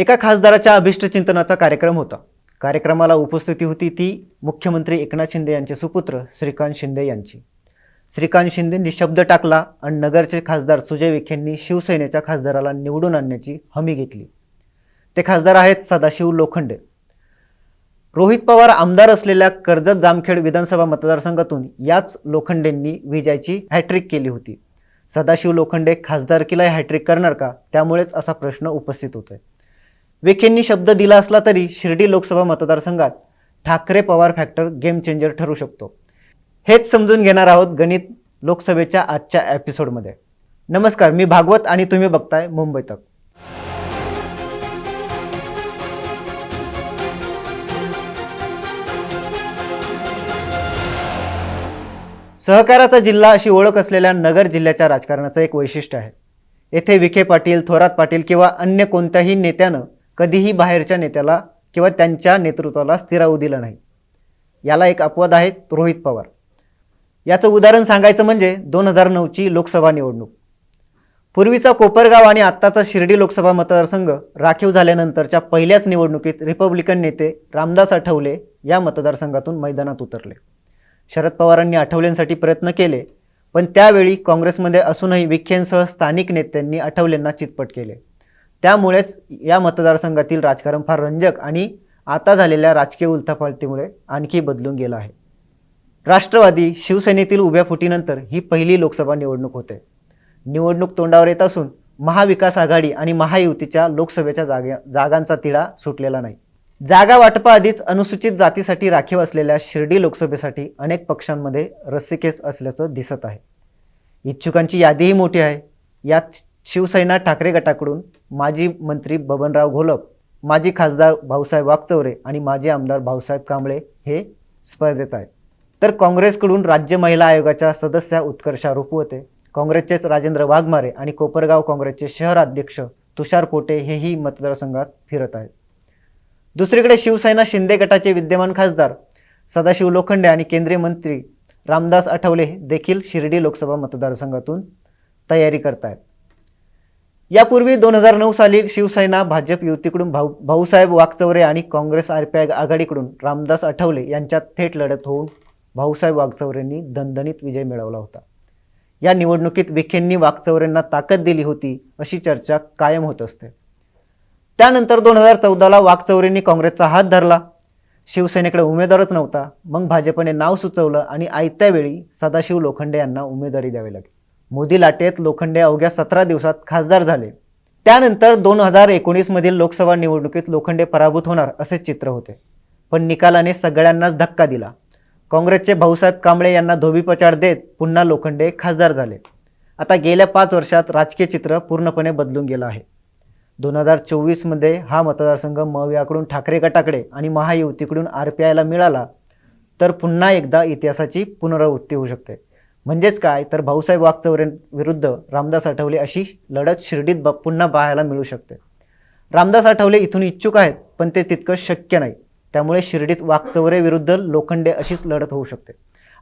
एका खासदाराच्या अभिष्टचिंतनाचा कार्यक्रम होता. कार्यक्रमाला उपस्थिती होती ती मुख्यमंत्री एकनाथ शिंदे यांचे सुपुत्र श्रीकांत शिंदे यांची. श्रीकांत शिंदेंनी शब्द टाकला आणि नगरचे खासदार सुजय विखेंनी शिवसेनेच्या खासदाराला निवडून आणण्याची हमी घेतली. ते खासदार आहेत सदाशिव लोखंडे. रोहित पवार आमदार असलेल्या कर्जत जामखेड विधानसभा मतदारसंघातून याच लोखंडेंनी विजयाची हॅट्रिक केली होती. सदाशिव लोखंडे खासदारकीला हॅट्रिक करणार का? त्यामुळेच असा प्रश्न उपस्थित होतोय. विखेंनी शब्द दिला असला तरी शिर्डी लोकसभा मतदारसंघात Thackeray Pawar factor game changer ठरू शकतो. हेच समजून घेणार आहोत गणित लोकसभेच्या आजच्या एपिसोडमध्ये नमस्कार मी भागवत आणि तुम्ही बघताय मुंबई तक. सहकाराचा जिल्हा अशी ओळख असलेल्या नगर जिल्ह्याच्या राजकारणाचं एक वैशिष्ट्य आहे. येथे विखे पाटील थोरात पाटील किंवा अन्य कोणत्याही नेत्यानं कधीही बाहेरच्या नेत्याला किंवा त्यांच्या नेतृत्वाला स्थिरावू दिलं नाही. याला एक अपवाद आहे रोहित पवार. याचं उदाहरण सांगायचं म्हणजे दोन हजार नऊची लोकसभा निवडणूक. पूर्वीचा कोपरगाव आणि आत्ताचा शिर्डी लोकसभा मतदारसंघ राखीव झाल्यानंतरच्या पहिल्याच निवडणुकीत रिपब्लिकन नेते रामदास आठवले या मतदारसंघातून मैदानात उतरले. शरद पवारांनी आठवलेंसाठी प्रयत्न केले पण त्यावेळी काँग्रेसमध्ये असूनही विखेंसह स्थानिक नेत्यांनी आठवलेंना चितपट केले. त्यामुळेच या मतदारसंघातील राजकारण फार रंजक आणि आता झालेल्या राजकीय उलथापालथीमुळे आणखी बदलून गेलं आहे. राष्ट्रवादी शिवसेनेतील उभ्या फुटीनंतर ही पहिली लोकसभा निवडणूक होते. निवडणूक तोंडावर येत असून महाविकास आघाडी आणि महायुतीच्या लोकसभेच्या जागे जागांचा तिढा सुटलेला नाही. जागा वाटपाआधीच अनुसूचित जातीसाठी राखीव असलेल्या शिर्डी लोकसभेसाठी अनेक पक्षांमध्ये रस्सीखेच असल्याचं दिसत आहे. इच्छुकांची यादीही मोठी आहे. यात शिवसेना ठाकरे गटाकडून माजी मंत्री बबनराव घोलप माजी खासदार भाऊसाहेब वागचौरे आणि माजी आमदार भाऊसाहेब कांबळे हे स्पर्धेत आहेत. तर काँग्रेसकडून राज्य महिला आयोगाच्या सदस्या उत्कर्षा रुपवते काँग्रेसचेच राजेंद्र वाघमारे आणि कोपरगाव काँग्रेसचे शहर अध्यक्ष तुषार पोटे हेही मतदारसंघात फिरत आहेत. दुसरीकडे शिवसेना शिंदे गटाचे विद्यमान खासदार सदाशिव लोखंडे आणि केंद्रीय मंत्री रामदास आठवले देखील शिर्डी लोकसभा मतदारसंघातून तयारी करत आहेत यापूर्वी दोन हजार नऊ साली शिवसेना भाजप युतीकडून भाऊ भाऊसाहेब वागचौरे आणि काँग्रेस आरपीआय आघाडीकडून रामदास आठवले यांच्यात थेट लढत होऊन भाऊसाहेब वागचौरेंनी दणदणीत विजय मिळवला होता. या निवडणुकीत विखेंनी वागचौरेंना ताकद दिली होती अशी चर्चा कायम होत असते. त्यानंतर दोन हजार चौदाला वाघचौरेंनी काँग्रेसचा हात धरला. शिवसेनेकडे उमेदवारच नव्हता. मग भाजपने नाव सुचवलं आणि आयत्या वेळी सदाशिव लोखंडे यांना उमेदवारी द्यावी लागली. मोदी लाटेत लोखंडे अवघ्या सतरा दिवसात खासदार झाले. त्यानंतर दोन हजार एकोणीसमधील लोकसभा निवडणुकीत लोखंडे पराभूत होणार असे चित्र होते. पण निकालाने सगळ्यांनाच धक्का दिला. काँग्रेसचे भाऊसाहेब कांबळे यांना धोबीपचार देत पुन्हा लोखंडे खासदार झाले. आता गेल्या पाच वर्षात राजकीय चित्र पूर्णपणे बदलून गेलं आहे. दोन हजार चोवीसमध्ये हा मतदारसंघ मवियाकडून ठाकरे गटाकडे आणि महायुतीकडून आर पी आयला मिळाला तर पुन्हा एकदा इतिहासाची पुनरावृत्ती होऊ शकते. म्हणजेच काय? तर भाऊसाहेब वागचौरे विरुद्ध रामदास आठवले अशी लढत शिर्डीत ब पुन्हा पाहायला मिळू शकते. रामदास आठवले इथून इच्छुक आहेत पण ते तितकं शक्य नाही. त्यामुळे शिर्डीत वागचौरे विरुद्ध लोखंडे अशीच लढत होऊ शकते.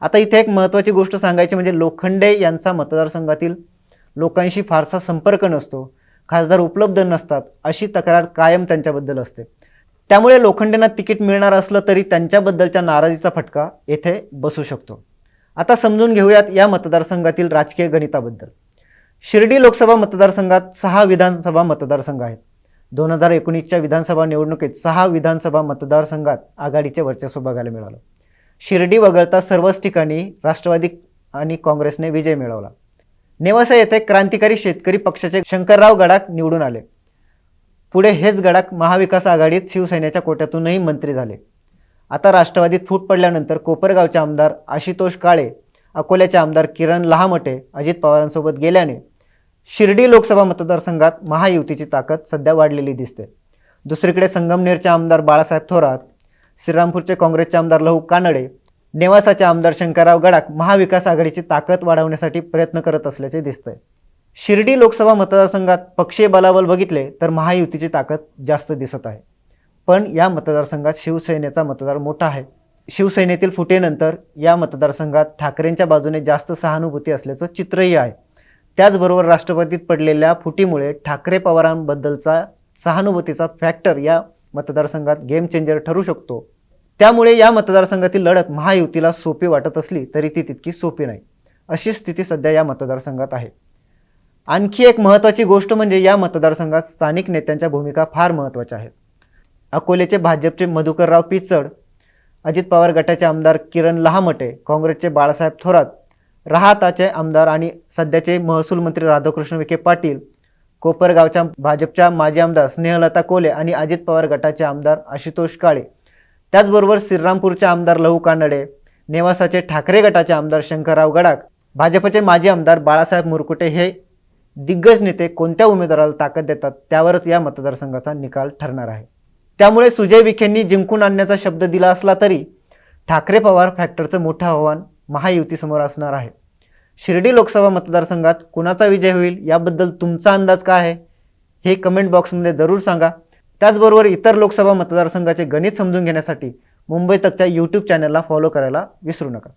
आता इथे एक महत्त्वाची गोष्ट सांगायची म्हणजे लोखंडे यांचा मतदारसंघातील लोकांशी फारसा संपर्क नसतो खासदार उपलब्ध नसतात अशी तक्रार कायम त्यांच्याबद्दल असते. त्यामुळे लोखंडेंना तिकीट मिळणार असलं तरी त्यांच्याबद्दलच्या नाराजीचा फटका येथे बसू शकतो. आता समजून घेऊयात या मतदारसंघातील राजकीय गणिताबद्दल. शिर्डी लोकसभा मतदारसंघात सहा विधानसभा मतदारसंघ आहेत. दोन हजार एकोणीसच्या विधानसभा निवडणुकीत सहा विधानसभा मतदारसंघात आघाडीचे वर्चस्व बघायला मिळालं. शिर्डी वगळता सर्वच ठिकाणी राष्ट्रवादी आणि काँग्रेसने विजय मिळवला. नेवासा येथे क्रांतिकारी शेतकरी पक्षाचे शंकरराव गडाख निवडून आले. पुढे हेच गडाख महाविकास आघाडीत शिवसेनेच्या कोट्यातूनही मंत्री झाले. आता राष्ट्रवादीत फूट पडल्यानंतर कोपरगावचे आमदार आशुतोष काळे अकोल्याचे आमदार किरण लहामटे अजित पवारांसोबत गेल्याने शिर्डी लोकसभा मतदारसंघात महायुतीची ताकद सध्या वाढलेली दिसते. दुसरीकडे संगमनेरचे आमदार बाळासाहेब थोरात श्रीरामपूरचे काँग्रेसचे आमदार लहू कानडे नेवासाचे आमदार शंकरराव गडाख महाविकास आघाडीची ताकद वाढवण्यासाठी प्रयत्न करत असल्याचे दिसतंय. शिर्डी लोकसभा मतदारसंघात पक्षीय बलाबल बघितले तर महायुतीची ताकद जास्त दिसत आहे. पण या मतदारसंघात शिवसेनेचा मतदार मोठा आहे. शिवसेनेतील फुटेनंतर या मतदारसंघात ठाकरेंच्या बाजूने जास्त सहानुभूती असल्याचं चित्रही आहे. त्याचबरोबर राष्ट्रपतीत पडलेल्या फुटीमुळे ठाकरे पवारांबद्दलचा सहानुभूतीचा फॅक्टर या मतदारसंघात गेम चेंजर ठरू शकतो. त्यामुळे या मतदारसंघातील लढत महायुतीला सोपी वाटत असली तरी ती तितकी सोपी नाही. अशी स्थिती सध्या या मतदारसंघात आहे. आणखी एक महत्त्वाची गोष्ट म्हणजे या मतदारसंघात स्थानिक नेत्यांच्या भूमिका फार महत्त्वाच्या आहेत. अकोल्याचे भाजपचे मधुकरराव पिचड अजित पवार गटाचे आमदार किरण लहामटे काँग्रेसचे बाळासाहेब थोरात राहताचे आमदार आणि सध्याचे महसूल मंत्री राधाकृष्ण विखे पाटील कोपरगावच्या भाजपच्या माजी आमदार स्नेहलता कोले आणि अजित पवार गटाचे आमदार आशुतोष काळे. त्याचबरोबर श्रीरामपूरचे आमदार लहू कानडे नेवासाचे ठाकरे गटाचे आमदार शंकरराव गडाख भाजपचे माजी आमदार बाळासाहेब मुरकुटे हे दिग्गज नेते कोणत्या उमेदवाराला ताकद देतात त्यावरच या मतदारसंघाचा निकाल ठरणार आहे. त्यामुळे सुजय विखेंनी जिंकून आणण्याचा शब्द दिला असला तरी ठाकरे पवार फॅक्टरचं मोठं आव्हान महायुतीसमोर असणार आहे. शिर्डी लोकसभा मतदारसंघात कुणाचा विजय होईल याबद्दल तुमचा अंदाज काय आहे हे कमेंट बॉक्समध्ये जरूर सांगा. त्याचबरोबर इतर लोकसभा मतदारसंघाचे गणित समजून घेण्यासाठी मुंबई तकच्या यूट्यूब चॅनलला फॉलो करायला विसरू नका.